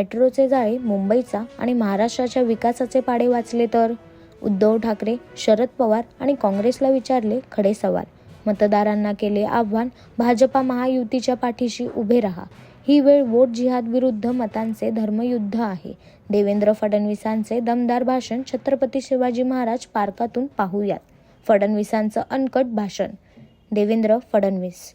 मेट्रोचे जाळे मुंबईचा आणि महाराष्ट्राच्या विकासाचे पाडे वाचले तर? उद्धव ठाकरे शरद पवार आणि काँग्रेसला विचारले खडे सवाल. मतदारांना केले आव्हान भाजपा महायुतीच्या पाठीशी उभे राहा. ही वेळ वोट जिहाद विरुद्ध मतांचे धर्मयुद्ध आहे. देवेंद्र फडणवीसांचे दमदार भाषण छत्रपती शिवाजी महाराज पार्कातून पाहूयात. फडणवीसांचं अनकट भाषण. देवेंद्र फडणवीस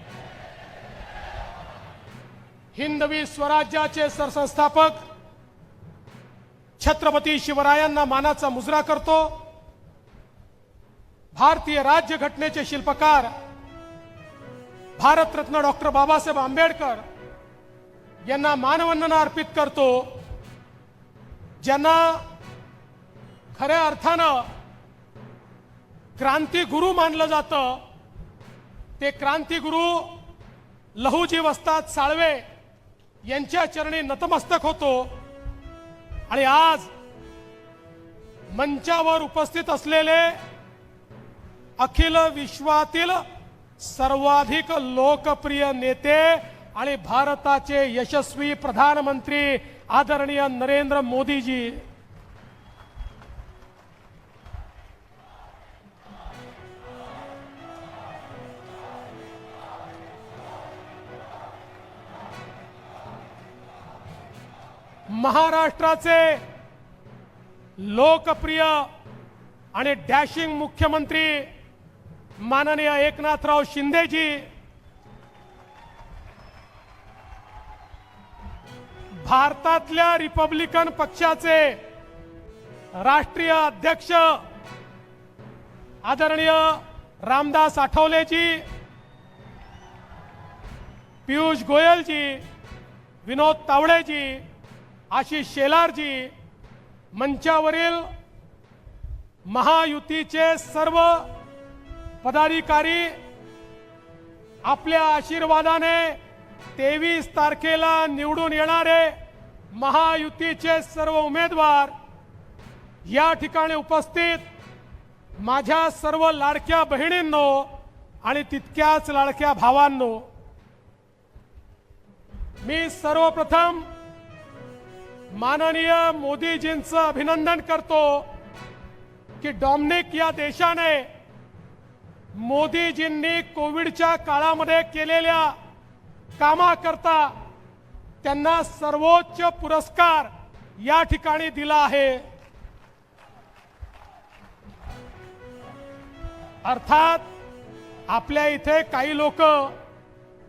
हिंदवी स्वराज्याचे सरसंस्थापक छत्रपती शिवरायांना मानाचा मुजरा करतो. भारतीय राज्यघटनेचे शिल्पकार भारतरत्न डॉक्टर बाबासाहेब आंबेडकर यांना मानवंदना अर्पित करतो. ज्यांना खऱ्या अर्थानं क्रांतिगुरु मानलं जातं. ते क्रांतिगुरु लहुजी असतात साळवे यांच्या चरणी नतमस्तक होतो. आणि आज मंचावर उपस्थित असलेले अखिल विश्वातील सर्वाधिक लोकप्रिय नेते आणि भारताचे यशस्वी प्रधानमंत्री आदरणीय नरेंद्र मोदीजी. महाराष्ट्राचे लोकप्रिय आणि डॅशिंग मुख्यमंत्री माननीय एकनाथराव शिंदेजी भारतातल्या रिपब्लिकन पक्षाचे राष्ट्रीय अध्यक्ष आदरणीय रामदास आठवलेजी पियुष गोयलजी विनोद तावडेजी आशिष शेलारजी मंचावरील महायुतीचे सर्व पदाधिकारी आपल्या आशीर्वादाने तेवीस तारखेला निवडून येणारे महायुतीचे सर्व उमेदवार या ठिकाणी उपस्थित माझ्या सर्व लाडक्या बहिणींनो आणि तितक्याच लाडक्या भावांनो मी सर्वप्रथम माननीय मोदीजींचं अभिनंदन करतो की डॉमनिक या देशाने मोदीजींनी कोविडच्या काळामध्ये केलेल्या कामाकरता त्यांना सर्वोच्च पुरस्कार या ठिकाणी दिला आहे. अर्थात आपल्या इथे काही लोक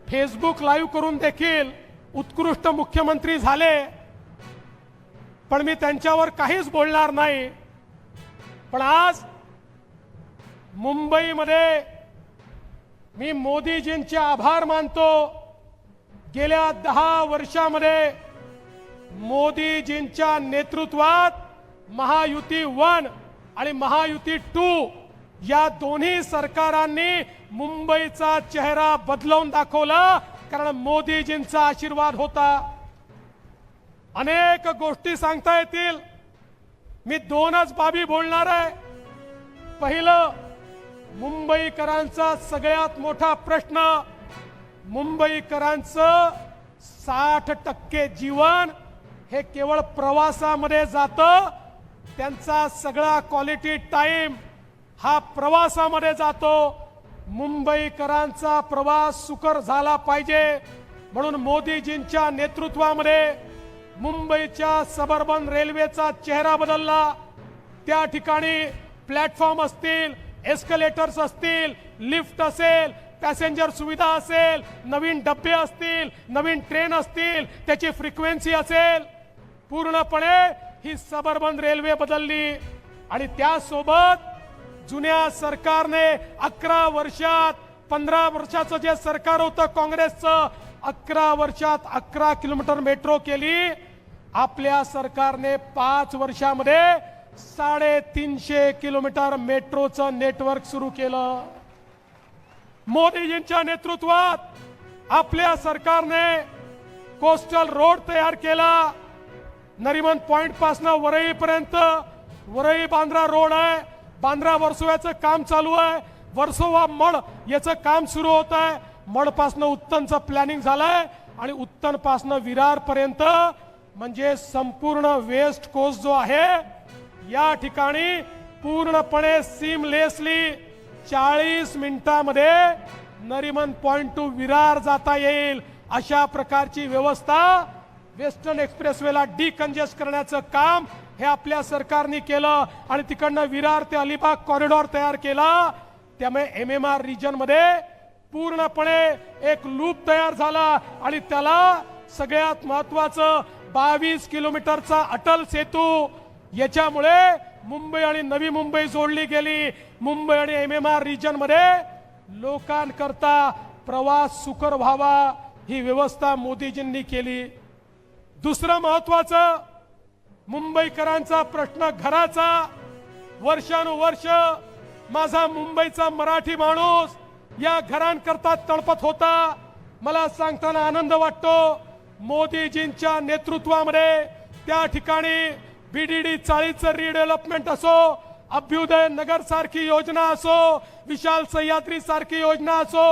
फेसबुक लाईव्ह करून देखील उत्कृष्ट मुख्यमंत्री झाले. पण मी त्यांच्यावर काहीच बोलणार नाही. पण आज मुंबईमध्ये मी मोदीजींचे आभार मानतो. गेल्या दहा वर्षामध्ये मोदीजींच्या नेतृत्वात महायुती वन आणि महायुती टू या दोन्ही सरकारांनी मुंबईचा चेहरा बदलवून दाखवला कारण मोदीजींचा आशीर्वाद होता. अनेक गोष्टी सांगता येतील. मी दोनच बाबी बोलणार आहे. पहिलं मुंबईकरांचा सगळ्यात मोठा प्रश्न मुंबईकरांचं साठ टक्के जीवन हे केवळ प्रवासामध्ये जातं. त्यांचा सगळा क्वालिटी टाईम हा प्रवासामध्ये जातो. मुंबईकरांचा प्रवास सुकर झाला पाहिजे. म्हणून मोदीजींच्या नेतृत्वामध्ये मुंबईच्या सबर्बन रेल्वेचा चेहरा बदलला. त्या ठिकाणी प्लॅटफॉर्म असतील एस्कलेटर्स असतील लिफ्ट असेल पॅसेंजर सुविधा असेल नवीन डबे असतील नवीन ट्रेन असतील त्याची फ्रिक्वेन्सी असेल. पूर्णपणे ही सबर्बन रेल्वे बदलली. आणि त्यासोबत जुन्या सरकारने अकरा वर्षात पंधरा वर्षाचं जे सरकार होतं काँग्रेसचं अकरा वर्षात अकरा किलोमीटर मेट्रो केली. आपल्या सरकारने पाच वर्षामध्ये साडेतीनशे किलोमीटर मेट्रोचं नेटवर्क सुरू केलं. मोदीजींच्या नेतृत्वात आपल्या सरकारने कोस्टल रोड तयार केला. नरिमन पॉइंट पासनं वरई पर्यंत वरई बांद्रा रोड आहे. बांद्रा वर्सोव्याचं काम चालू आहे. वर्सोवा मळ याचं काम सुरू होत आहे. मडपासनं उत्तनचं प्लॅनिंग झालंय आणि उत्तनपासनं विरारपर्यंत विरार पर्यंत म्हणजे संपूर्ण वेस्ट कोस्ट जो आहे या ठिकाणी पूर्णपणे सिमलेसली चाळीस मिनिटामध्ये नरिमन पॉइंट टू विरार जाता येईल. अशा प्रकारची व्यवस्था वेस्टर्न एक्सप्रेसवेला डिकंजेस्ट करण्याचं काम हे आपल्या सरकारने केलं आणि तिकडनं विरार ते अलिबाग कॉरिडॉर तयार केला. त्यामुळे एम एम आर रिजनमध्ये मध्ये पूर्णपणे एक लूप तयार झाला आणि त्याला सगळ्यात महत्वाचं बावीस किलोमीटरचा अटल सेतू याच्यामुळे मुंबई आणि नवी मुंबई जोडली गेली. मुंबई आणि एम एम आर रिजनमध्ये लोकांकरता प्रवास सुकर व्हावा ही व्यवस्था मोदीजींनी केली. दुसरं महत्वाचं मुंबईकरांचा प्रश्न घराचा. वर्षानुवर्ष माझा मुंबईचा मराठी माणूस या घरांकरता तळपत होता. मला सांगताना आनंद वाटतो. मोदीजींच्या नेतृत्वामध्ये त्या ठिकाणी बीडीडी चाळीचं रिडेव्हलपमेंट असो अभ्युदय नगरसारखी योजना असो विशाल सह्याद्री सारखी योजना असो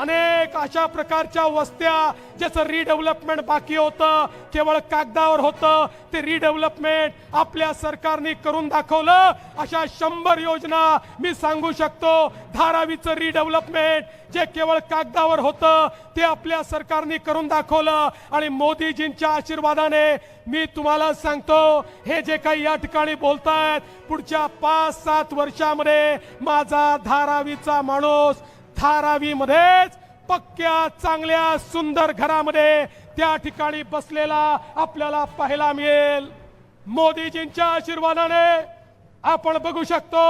अनेक अशा प्रकारच्या वस्त्या ज्याचं रिडेव्हलपमेंट बाकी होतं केवळ कागदावर होतं ते रिडेव्हलपमेंट आपल्या सरकारने करून दाखवलं. अशा शंभर योजना मी सांगू शकतो धारावीचं रिडेव्हलपमेंट जे केवळ कागदावर होतं ते आपल्या सरकारने करून दाखवलं. आणि मोदीजींच्या आशीर्वादाने मी तुम्हाला सांगतो हे जे काही या ठिकाणी बोलतायत पुढच्या पाच सात वर्षामध्ये माझा धारा धारावीचा माणूस धारावी मध्येच पक्क्या चांगल्या सुंदर घरामध्ये त्या ठिकाणी बसलेला आपल्याला पाहायला मिळेल. मोदीजींच्या आशीर्वादाने आपण बघू शकतो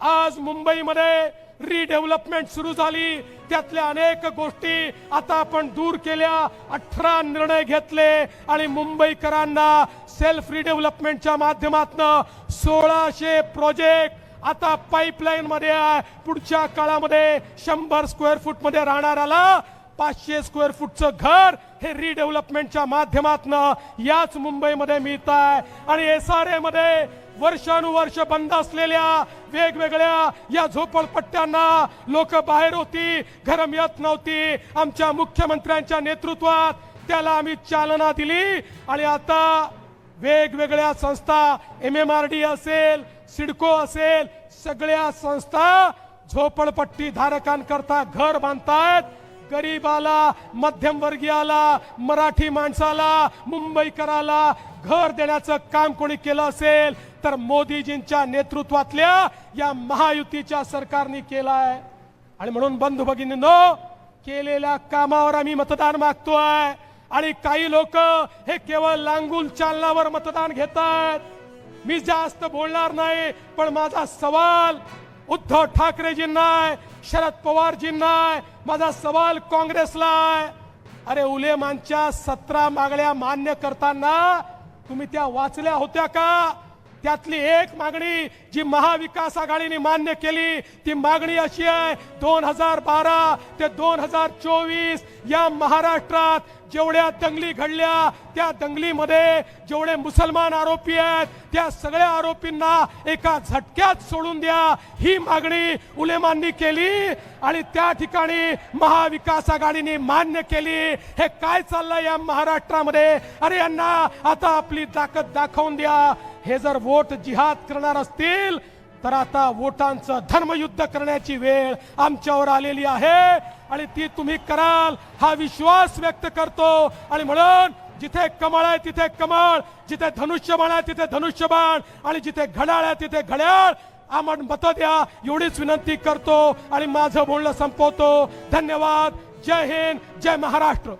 आज मुंबईमध्ये रिडेव्हलपमेंट सुरू झाली. त्यातल्या अनेक गोष्टी आता आपण दूर केल्या अठरा निर्णय घेतले आणि मुंबईकरांना सेल्फ रिडेव्हलपमेंटच्या माध्यमातून सोळाशे प्रोजेक्ट आता पाईपलाईन मध्ये आहे. पुढच्या काळामध्ये शंभर स्क्वेअर फूटमध्ये राहणाऱ्याला पाचशे स्क्वेअर फूटचं घर हे रिडेव्हलपमेंटच्या माध्यमातनं याच मुंबईमध्ये मिळत आहे. आणि एस आर ए मध्ये वर्षानुवर्ष बंद असलेल्या वेगवेगळ्या या झोपडपट्ट्यांना लोक बाहेर होती घर मिळत नव्हती. आमच्या मुख्यमंत्र्यांच्या नेतृत्वात त्याला आम्ही चालना दिली. आणि आता वेगवेगळ्या संस्था एम एम आर डी असेल सिडको असेल सगळ्या संस्था झोपडपट्टी धारकांकरता घर बांधतायत. गरीबाला मध्यमवर्गीयाला मराठी माणसाला मुंबईकराला घर देण्याचं काम कोणी केलं असेल तर मोदीजींच्या नेतृत्वातल्या या महायुतीच्या सरकारने केलाय. आणि म्हणून बंधू भगिनींनो केलेल्या कामावर आम्ही मतदान मागतोय. आणि काही लोक हे केवळ लांगूल चालनावर मतदान घेतात मी जास्त बोलणार नाही पण माझा सवाल उद्धव ठाकरेजींना आहे शरद पवारजींना आहे माझा सवाल काँग्रेसला आहे. अरे उलेमानच्या सतरा मागण्या मान्य करताना तुम्ही त्या वाचल्या होत्या का? त्यातली एक मागणी जी महाविकास आघाडीने मान्य केली ती मागणी अशी आहे दोन हजार बारा ते दोन हजार चोवीस या महाराष्ट्रात जेवढ्या दंगली घडल्या त्या दंगलीमध्ये जेवढे मुसलमान आरोपी आहेत त्या सगळ्या आरोपींना एका झटक्यात सोडून द्या. ही मागणी उलेमांनी केली आणि त्या ठिकाणी महाविकास आघाडीने मान्य केली. हे काय चाललंय या महाराष्ट्रामध्ये? अरे यांना आता आपली ताकद दाखवून द्या. हे जर वोट जिहाद करणार असतील तर आता वोटांचं धर्मयुद्ध करण्याची वेळ आमच्यावर आलेली आहे. आणि ती तुम्ही कराल हा विश्वास व्यक्त करतो. आणि म्हणून जिथे कमळ आहे तिथे कमळ. जिथे धनुष्यबाण आहे तिथे धनुष्यबाण. आणि जिथे घड्याळ आहे तिथे घड्याळ. आम्हाला मत द्या एवढीच विनंती करतो. आणि माझं बोलणं संपवतो. धन्यवाद. जय हिंद जय महाराष्ट्र.